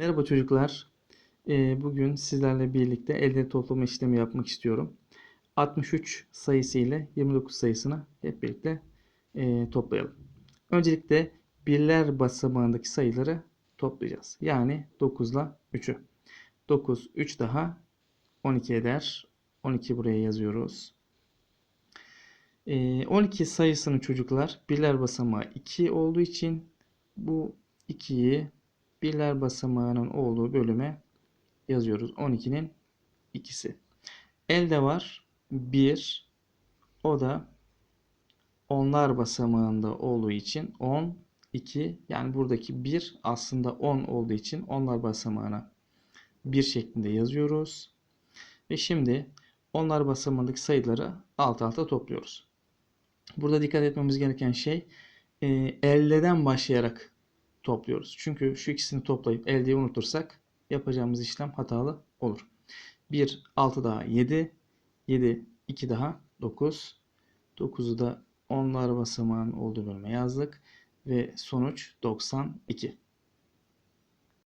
Merhaba çocuklar. Ee, Bugün sizlerle birlikte elde toplama işlemi yapmak istiyorum. 63 sayısı ile 29 sayısını hep birlikte e, toplayalım. Öncelikle birler basamağındaki sayıları toplayacağız. Yani 9 ile 3'ü. 9, 3 daha 12 eder. 12 buraya yazıyoruz. Ee, 12 sayısını çocuklar birler basamağı 2 olduğu için bu 2'yi birler basamağının olduğu bölüme yazıyoruz. 12'nin ikisi. Elde var 1. O da onlar basamağında olduğu için 10, 2 yani buradaki 1 aslında 10 olduğu için onlar basamağına 1 şeklinde yazıyoruz. Ve şimdi onlar basamağındaki sayıları alt alta topluyoruz. Burada dikkat etmemiz gereken şey e, eldeden başlayarak topluyoruz. Çünkü şu ikisini toplayıp eldeyi unutursak yapacağımız işlem hatalı olur. 1, 6 daha 7. 7, 2 daha 9. 9'u da onlar basamağın olduğu bölüme yazdık. Ve sonuç 92.